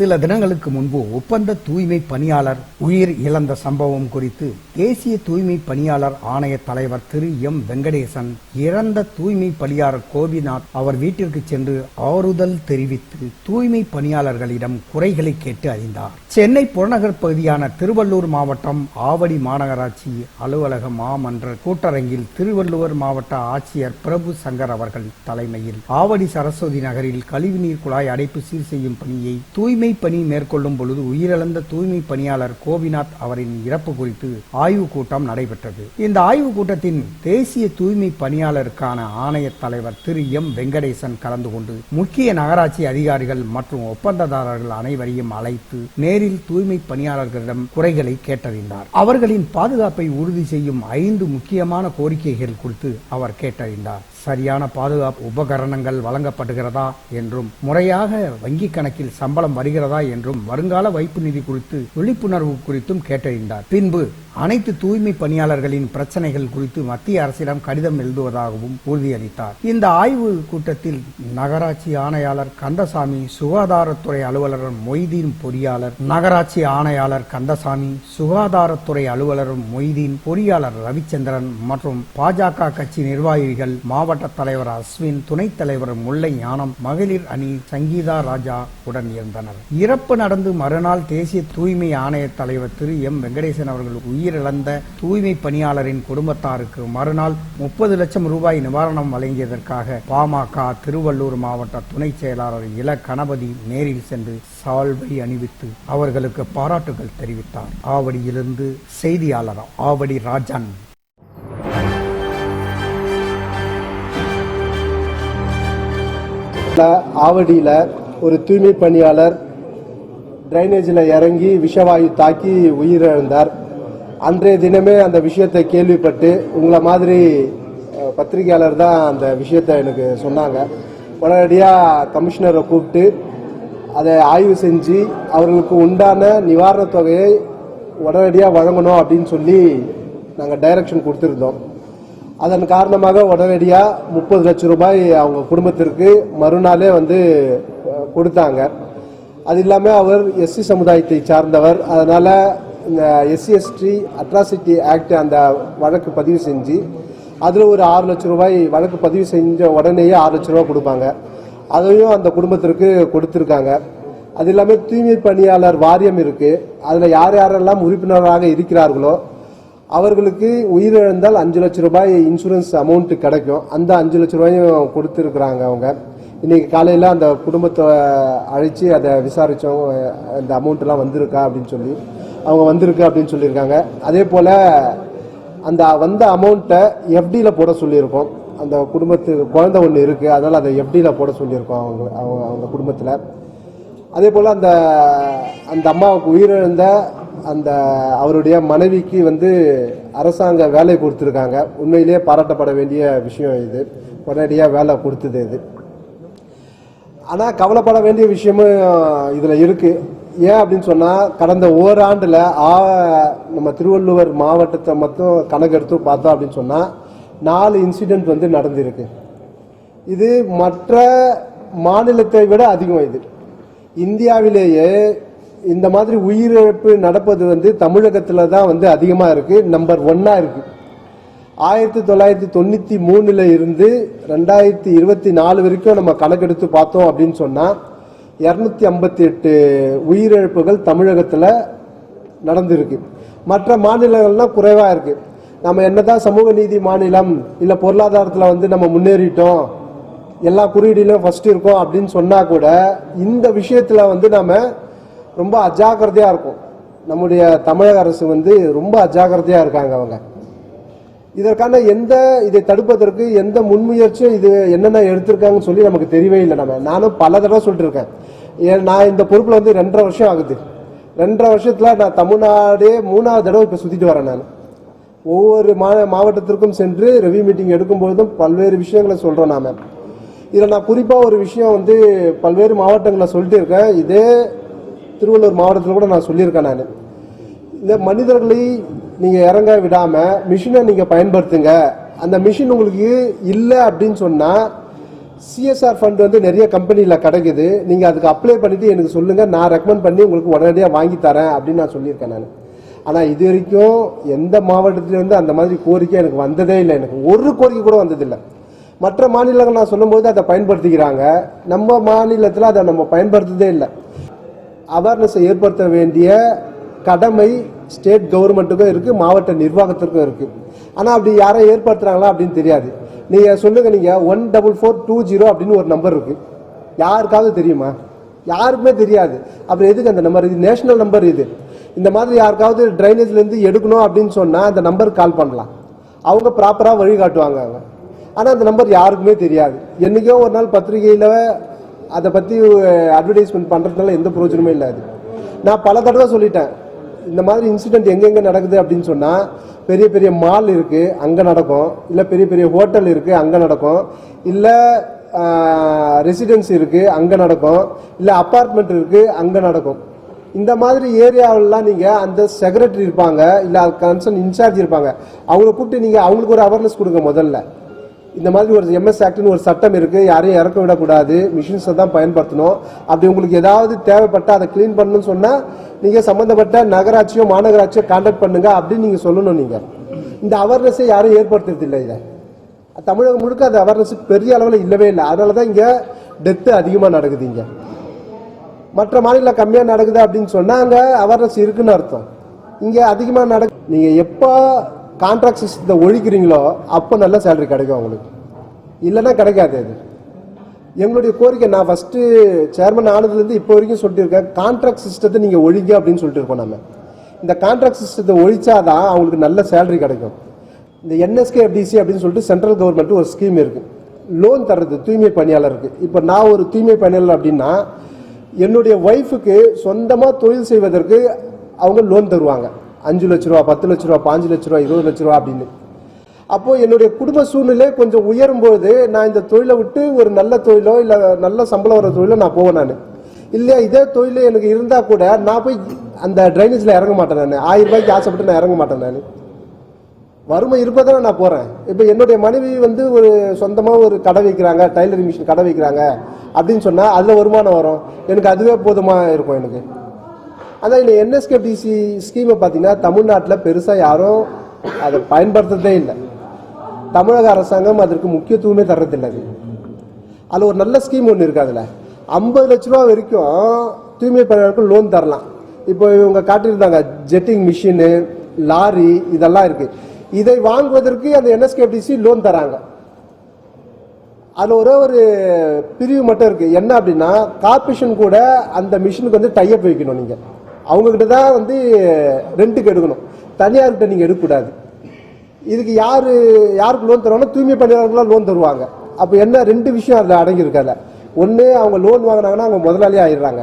சில தினங்களுக்கு முன்பு ஒப்பந்த தூய்மை பணியாளர் உயிர் இழந்த சம்பவம் குறித்து தேசிய தூய்மை பணியாளர் ஆணைய தலைவர் திரு எம் வெங்கடேசன் இறந்த தூய்மை பணியாளர் கோபிநாத் அவர் வீட்டிற்கு சென்று ஆறுதல் தெரிவித்து தூய்மை பணியாளர்களிடம் குறைகளை கேட்டு அறிந்தார். சென்னை புறநகர் பகுதியான திருவள்ளூர் மாவட்டம் ஆவடி மாநகராட்சி அலுவலக மாமன்ற கூட்டரங்கில் திருவள்ளுவர் மாவட்ட ஆட்சியர் பிரபு சங்கர் அவர்கள் தலைமையில் ஆவடி சரஸ்வதி நகரில் கழிவுநீர் குழாய் அடைப்பு சீர் செய்யும் பணியை தூய்மை பணி மேற்கொள்ளும் பொழுது உயிரிழந்த தூய்மை பணியாளர் கோபிநாத் அவரின் இறப்பு குறித்து ஆய்வுக் கூட்டம் நடைபெற்றது. இந்த ஆய்வு கூட்டத்தின் தேசிய தூய்மை பணியாளருக்கான ஆணைய தலைவர் திரு எம் வெங்கடேசன் கலந்து கொண்டு முக்கிய நகராட்சி அதிகாரிகள் மற்றும் ஒப்பந்ததாரர்கள் அனைவரையும் அழைத்து நேரில் தூய்மை பணியாளர்களிடம் குறைகளை கேட்டறிந்தார். அவர்களின் பாதுகாப்பை உறுதி செய்யும் ஐந்து முக்கியமான கோரிக்கைகள் குறித்து அவர் கேட்டறிந்தார். சரியான பாதுகாப்பு உபகரணங்கள் வழங்கப்படுகிறதா என்றும் முறையாக வங்கி கணக்கில் சம்பளம் வருகிறதா என்றும் வருங்கால வைப்பு நிதி குறித்து விழிப்புணர்வு குறித்தும் கேட்டறிந்தார். பின்பு அனைத்து தூய்மை பணியாளர்களின் பிரச்சனைகள் குறித்து மத்திய அரசிடம் கடிதம் எழுதுவதாகவும் உறுதியளித்தார். இந்த ஆய்வு கூட்டத்தில் நகராட்சி ஆணையாளர் கந்தசாமி சுகாதாரத்துறை அலுவலர் மொய்தீன் பொறியாளர் நகராட்சி ஆணையாளர் கந்தசாமி சுகாதாரத்துறை அலுவலர் மொய்தீன் பொறியாளர் ரவிச்சந்திரன் மற்றும் பாஜக கட்சி நிர்வாகிகள் மாவட்ட தலைவர் அஸ்வின் துணைத் தலைவர் முல்லை ஞானம் மகளிர் அணி சங்கீதா ராஜா உடன் இருந்தனர். இறப்பு நடந்து மறுநாள் தேசிய தூய்மை ஆணைய தலைவர் திரு எம். வெங்கடேசன் அவர்கள் உயிரிழந்த தூய்மை பணியாளரின் குடும்பத்தாருக்கு மறுநாள் முப்பது லட்சம் ரூபாய் நிவாரணம் வழங்கியதற்காக பாமக திருவள்ளூர் மாவட்ட துணை செயலாளர் இள கணபதி நேரில் சென்று சால்வை அணிவித்து அவர்களுக்கு பாராட்டுகள் தெரிவித்தார். ஆவடியிலிருந்து செய்தியாளர் ஆவடி ராஜன். ஆவடியில் ஒரு தூய்மை பணியாளர் டிரைனேஜில் இறங்கி விஷவாயு தாக்கி உயிரிழந்தார். அன்றைய தினமே அந்த விஷயத்தை கேள்விப்பட்டு உங்களை மாதிரி பத்திரிகையாளர் தான் அந்த விஷயத்தை எனக்கு சொன்னாங்க. உடனடியாக கமிஷனரை கூப்பிட்டு அதை ஆய்வு செஞ்சு அவர்களுக்கு உண்டான நிவாரணத் தொகையை உடனடியாக வழங்கணும் அப்படின்னு சொல்லி நாங்கள் டைரக்ஷன் கொடுத்துருந்தோம். அதன் காரணமாக உடனடியாக முப்பது லட்சம் ரூபாய் அவங்க குடும்பத்திற்கு மறுநாளே வந்து கொடுத்தாங்க. அது இல்லாமல் அவர் எஸ்சி சமுதாயத்தை சார்ந்தவர். அதனால் இந்த எஸ்சி எஸ்டி அட்ராசிட்டி ஆக்ட் அந்த வழக்கு பதிவு செஞ்சு அதில் ஒரு ஆறு லட்சம் ரூபாய் வழக்கு பதிவு செஞ்ச உடனேயே ஆறு லட்சம் ரூபாய் கொடுப்பாங்க. அதையும் அந்த குடும்பத்திற்கு கொடுத்துருக்காங்க. அது இல்லாமல் தூய்மை பணியாளர் வாரியம் இருக்குது அதில் யார் யாரெல்லாம் உறுப்பினராக இருக்கிறார்களோ அவர்களுக்கு உயிரிழந்தால் அஞ்சு லட்சம் ரூபாய் இன்சூரன்ஸ் அமௌண்ட் கிடைக்கும். அந்த அஞ்சு லட்சம் ரூபாயும் கொடுத்துருக்குறாங்க அவங்க. இன்றைக்கி காலையில் அந்த குடும்பத்தை அழைச்சி அதை விசாரித்தவங்க அந்த அமௌண்ட்டெலாம் வந்திருக்கா அப்படின்னு சொல்லி அவங்க வந்திருக்கு அப்படின்னு சொல்லியிருக்காங்க. அதே போல் அந்த வந்த அமௌண்ட்டை எஃப்டியில் போட சொல்லியிருக்கோம். அந்த குடும்பத்துக்கு குழந்தை ஒன்று இருக்குது அதனால் அதை எஃப்டியில் போட சொல்லியிருக்கோம் அவங்க அவங்க அவங்க குடும்பத்தில். அதே போல் அந்த அந்த அம்மாவுக்கு உயிரிழந்த அந்த அவருடைய மனைவிக்கு வந்து அரசாங்க வேலை கொடுத்துருக்காங்க. உண்மையிலேயே பாராட்டப்பட வேண்டிய விஷயம் இது. உடனடியாக வேலை கொடுத்தது இது. ஆனால் கவலைப்பட வேண்டிய விஷயமும் இதில் இருக்குது ஏன் அப்படின்னு சொன்னால் கடந்த ஓராண்டில் ஆ நம்ம திருவள்ளுவர் மாவட்டத்தை மட்டும் கணக்கெடுத்து பார்த்தோம் அப்படின்னு சொன்னால் நாலு இன்சிடெண்ட் வந்து நடந்திருக்கு. இது மற்ற மாநிலத்தை விட அதிகம் இது. இந்தியாவிலேயே இந்த மாதிரி உயிரிழப்பு நடப்பது வந்து தமிழகத்தில் தான் வந்து அதிகமாக இருக்குது நம்பர் ஒன்னாக இருக்குது ஆயிரத்தி தொள்ளாயிரத்தி தொண்ணூற்றி மூணில் இருந்து ரெண்டாயிரத்தி இருபத்தி நாலு வரைக்கும் நம்ம கணக்கெடுத்து பார்த்தோம் அப்படின்னு சொன்னால் இரநூத்தி ஐம்பத்தி எட்டு உயிரிழப்புகள் தமிழகத்தில் நடந்திருக்கு. மற்ற மாநிலங்கள்லாம் குறைவாக இருக்குது நம்ம என்னதான் சமூக நீதி மாநிலம் இல்லை பொருளாதாரத்தில் வந்து நம்ம முன்னேறிட்டோம் எல்லா குறியீடிலும் ஃபஸ்ட்டு இருக்கோம் அப்படின்னு சொன்னால் கூட இந்த விஷயத்தில் வந்து நம்ம ரொம்ப அஜாக்கிரதையாக இருக்கும். நம்முடைய தமிழக அரசு வந்து ரொம்ப அஜாக்கிரதையாக இருக்காங்க அவங்க. இதற்கான எந்த இதை தடுப்பதற்கு எந்த முன்முயற்சியும் இது என்னென்ன எடுத்திருக்காங்கன்னு சொல்லி நமக்கு தெரியவே இல்லை நம்ம. நானும் பல தடவை சொல்லிட்டு இருக்கேன் ஏன் நான் இந்த பொறுப்பில் வந்து ரெண்டரை வருஷம் ஆகுது. ரெண்டரை வருஷத்தில் நான் தமிழ்நாடே மூணாவது தடவை இப்போ சுற்றிட்டு வரேன் நான். ஒவ்வொரு மா மாவட்டத்திற்கும் சென்று ரெவ்யூ மீட்டிங் எடுக்கும்பொழுதும் பல்வேறு விஷயங்களை சொல்கிறோம் நாம். இதில் நான் குறிப்பாக ஒரு விஷயம் வந்து பல்வேறு மாவட்டங்களில் சொல்லிட்டு இருக்கேன் இதே திருவள்ளூர் மாவட்டத்தில் கூட நான் சொல்லியிருக்கேன் நான். இந்த மனிதர்களை நீங்கள் இறங்க விடாமல் மிஷினை நீங்கள் பயன்படுத்துங்க. அந்த மிஷின் உங்களுக்கு இல்லை அப்படின்னு சொன்னால் சிஎஸ்ஆர் ஃபண்ட் வந்து நிறைய கம்பெனியில் கிடைக்குது. நீங்கள் அதுக்கு அப்ளை பண்ணிவிட்டு எனக்கு சொல்லுங்கள் நான் ரெக்கமெண்ட் பண்ணி உங்களுக்கு உடனடியாக வாங்கி தரேன் அப்படின்னு நான் சொல்லியிருக்கேன் நான். ஆனால் இது வரைக்கும் எந்த மாவட்டத்திலேருந்து அந்த மாதிரி கோரிக்கை எனக்கு வந்ததே இல்லை. எனக்கு ஒரு கோரிக்கை கூட வந்ததில்லை. மற்ற மாநிலங்கள் நான் சொல்லும்போது அதை பயன்படுத்திக்கிறாங்க. நம்ம மாநிலத்தில் அதை நம்ம பயன்படுத்துறதே இல்லை. அவேர்னஸை ஏற்படுத்த வேண்டிய கடமை ஸ்டேட் கவர்மெண்ட்டுக்கும் இருக்குது மாவட்ட நிர்வாகத்திற்கும் இருக்குது ஆனால் அப்படி யாரை ஏற்படுத்துகிறாங்களா அப்படின்னு தெரியாது. நீங்கள் சொல்லுங்கள் நீங்கள் one double four two zero அப்படின்னு ஒரு நம்பர் இருக்குது யாருக்காவது தெரியுமா? யாருக்குமே தெரியாது. அப்புறம் எதுக்கு அந்த நம்பர் இது நேஷனல் நம்பர் இது. இந்த மாதிரி யாருக்காவது ட்ரைனேஜ்லேருந்து எடுக்கணும் அப்படின்னு சொன்னால் அந்த நம்பருக்கு கால் பண்ணலாம். அவங்க ப்ராப்பராக வழிகாட்டுவாங்க அவங்க ஆனால் அந்த நம்பர் யாருக்குமே தெரியாது. என்றைக்கோ ஒரு நாள் பத்திரிகையில் அதை பற்றி அட்வர்டைஸ்மெண்ட் பண்ணுறதுனால எந்த பிரயோஜனமும் இல்லை அது. நான் பல தடவை சொல்லிட்டேன் இந்த மாதிரி இன்சிடென்ட் எங்கெங்கே நடக்குது அப்படின்னு சொன்னால் பெரிய பெரிய மால் இருக்குது அங்கே நடக்கும். இல்லை பெரிய பெரிய ஹோட்டல் இருக்குது அங்கே நடக்கும். இல்லை ரெசிடென்சி இருக்குது அங்கே நடக்கும். இல்லை அப்பார்ட்மெண்ட் இருக்குது அங்கே நடக்கும். இந்த மாதிரி ஏரியாவிலலாம் நீங்கள் அந்த செக்ரட்டரி இருப்பாங்க இல்லை கன்சர்ன் இன்சார்ஜ் இருப்பாங்க. அவங்கள கூப்பிட்டு நீங்கள் அவங்களுக்கு ஒரு அவேர்னஸ் கொடுங்க முதல்ல. இந்த மாதிரி ஒரு எம்எஸ் ஆக்ட்னு ஒரு சட்டம் இருக்குது யாரையும் இறக்க விடக்கூடாது மிஷின்ஸை தான் பயன்படுத்தணும். அப்படி உங்களுக்கு ஏதாவது தேவைப்பட்டால் அதை க்ளீன் பண்ணணும்னு சொன்னால் நீங்கள் சம்மந்தப்பட்ட நகராட்சியோ மாநகராட்சியோ கான்டாக்ட் பண்ணுங்க அப்படின்னு நீங்கள் சொல்லணும் நீங்கள் இந்த அவேர்னஸை யாரும் ஏற்படுத்துறதில்லை இதை. தமிழகம் முழுக்க அந்த அவேர்னஸ் பெரிய அளவில் இல்லவே இல்லை. அதனால தான் இங்கே டெத்து அதிகமாக நடக்குது இங்கே. மற்ற மாநிலம் கம்மியாக நடக்குது அப்படின்னு சொன்னால் அங்கே அவேர்னஸ் இருக்குன்னு அர்த்தம். இங்கே அதிகமாக நடக்கு நீங்கள் எப்போ கான்ட்ராக்ட் சிஸ்டத்தை ஒழிக்கிறீங்களோ அப்போ நல்ல சேலரி கிடைக்கும் அவங்களுக்கு. இல்லைன்னா கிடைக்காது அது. எங்களுடைய கோரிக்கை நான் ஃபஸ்ட்டு சேர்மன் ஆனதுலேருந்து இப்போ வரைக்கும் சொல்லிட்டுருக்கேன் கான்ட்ராக்ட் சிஸ்டத்தை நீங்கள் ஒழிங்க அப்படின்னு சொல்லிட்டு இருக்கோம் நம்ம இந்த கான்ட்ராக்ட் சிஸ்டத்தை ஒழிச்சாதான் அவங்களுக்கு நல்ல சேலரி கிடைக்கும். இந்த என்எஸ்கே எஃப்டிசி அப்படின்னு சொல்லிட்டு சென்ட்ரல் கவர்மெண்ட் ஒரு ஸ்கீம் இருக்குது லோன் தர்றது தூய்மை பணியாளருக்கு இப்போ நான் ஒரு தூய்மை பணியாளர் அப்படின்னா என்னுடைய ஒய்ஃபுக்கு சொந்தமாக தொழில் செய்வதற்கு அவங்க லோன் தருவாங்க. அஞ்சு லட்ச ரூபா பத்து லட்ச ரூபா பாஞ்சு லட்ச ரூபா இருபது லட்ச ரூபா அப்படின்னு. அப்போது என்னுடைய குடும்ப சூழ்நிலை கொஞ்சம் உயரும்போது நான் இந்த தொழிலை விட்டு ஒரு நல்ல தொழிலோ இல்லை நல்ல சம்பளம் வர தொழிலோ நான் போவேன் நான். இல்லையா இதே தொழில் எனக்கு இருந்தால் கூட நான் போய் அந்த ட்ரைனேஜில் இறங்க மாட்டேன் நான். ஆயிரம் ரூபாய்க்கு ஆசைப்பட்டு நான் இறங்க மாட்டேன் நான். வறுமை இருப்பதானே நான் போகிறேன் இப்போ என்னுடைய மனைவி வந்து ஒரு சொந்தமாக ஒரு கடை வைக்கிறாங்க டைலரிங் மிஷின் கடை வைக்கிறாங்க அப்படின்னு சொன்னால் அதில் வருமானம் வரும். எனக்கு அதுவே போதுமாக இருக்கும் எனக்கு. அதான் இந்த என்எஸ்கேபிசி ஸ்கீமை பார்த்தீங்கன்னா தமிழ்நாட்டில் பெருசாக யாரும் அதை பயன்படுத்துறதே இல்லை. தமிழக அரசாங்கம் அதற்கு முக்கியத்துவமே தர்றதில்லை அது. அதில் ஒரு நல்ல ஸ்கீம் ஒன்று இருக்கு அதில். ஐம்பது லட்ச ரூபா வரைக்கும் தூய்மை பணியாளருக்கு லோன் தரலாம். இப்போ இவங்க காட்டியிருந்தாங்க ஜெட்டிங் மிஷினு லாரி இதெல்லாம் இருக்குது இதை வாங்குவதற்கு அந்த என்எஸ்கேபிசி லோன் தராங்க. அதில் ஒரே ஒரு பிரிவு மட்டும் இருக்குது என்ன அப்படின்னா கார்பரேஷன் கூட அந்த மிஷினுக்கு வந்து டைப் வைக்கணும் நீங்கள் அவங்கக்கிட்ட தான் வந்து ரெண்ட்டுக்கு எடுக்கணும். தனியார்கிட்ட நீங்கள் எடுக்கக்கூடாது. இதுக்கு யார் யாருக்கு லோன் தருவாங்கன்னா தூய்மை பணியாளர்களாக லோன் தருவாங்க. அப்போ என்ன ரெண்டு விஷயம் அதில் அடங்கியிருக்கல ஒன்று அவங்க லோன் வாங்கினாங்கன்னா அவங்க முதலாளி ஆயிடுறாங்க.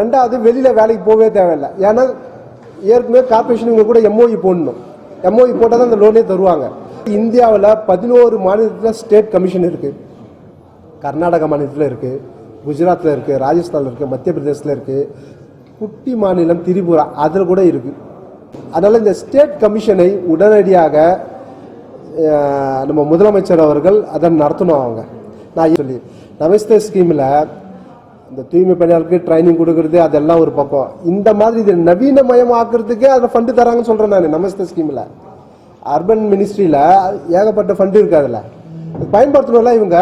ரெண்டாவது வெளியில் வேலைக்கு போகவே தேவையில்லை. ஏன்னா ஏற்கனவே கார்பரேஷனுங்க கூட எம்ஓஇ போடணும். எம்ஓஇ போட்டால் தான் அந்த லோனே தருவாங்க. இந்தியாவில் பதினோரு மாநிலத்தில் ஸ்டேட் கமிஷன் இருக்குது கர்நாடக மாநிலத்தில் இருக்குது குஜராத்தில் இருக்குது ராஜஸ்தானில் இருக்குது மத்திய பிரதேசத்தில் இருக்குது குட்டி மாநிலம் திரிபுரா அதில் கூட இருக்குது அதனால் இந்த ஸ்டேட் கமிஷனை உடனடியாக நம்ம முதலமைச்சர் அவர்கள் அதை நடத்தணும் அவங்க. நான் சொல்லி நமஸ்தே ஸ்கீமில் இந்த தூய்மை பணியாளருக்கு ட்ரைனிங் கொடுக்கறது அதெல்லாம் ஒரு பக்கம். இந்த மாதிரி இதை நவீனமயமாக்குறதுக்கே அதில் ஃபண்டு தராங்கன்னு சொல்கிறேன் நான் நமஸ்தே ஸ்கீமில். அர்பன் மினிஸ்ட்ரியில் ஏகப்பட்ட ஃபண்டு இருக்கு அதில். பயன்படுத்தணும்ல இவங்க